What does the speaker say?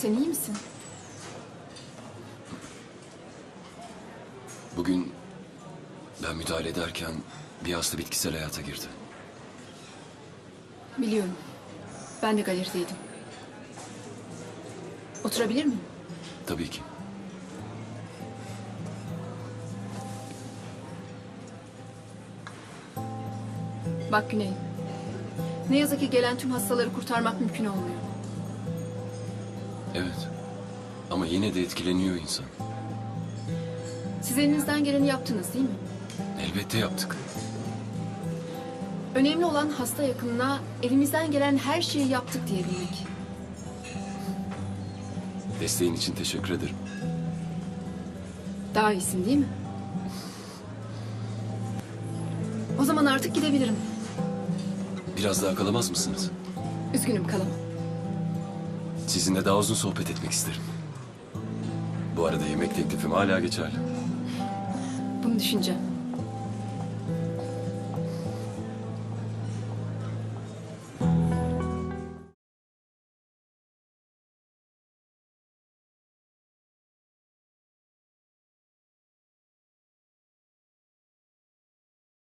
Sen iyi misin? Bugün ben müdahale ederken bir hasta bitkisel hayata girdi. Biliyorum. Ben de galerideydim. Oturabilir miyim? Tabii ki. Bak Güney. Ne yazık ki gelen tüm hastaları kurtarmak mümkün olmuyor. Evet. Ama yine de etkileniyor insan. Siz elinizden geleni yaptınız değil mi? Elbette yaptık. Önemli olan hasta yakınına elimizden gelen her şeyi yaptık diyebilmek. Desteğin için teşekkür ederim. Daha iyisin değil mi? O zaman artık gidebilirim. Biraz daha kalamaz mısınız? Üzgünüm kalamam. Sizinle daha uzun sohbet etmek isterim. Bu arada yemek teklifim hala geçerli. Bunu düşüneceğim.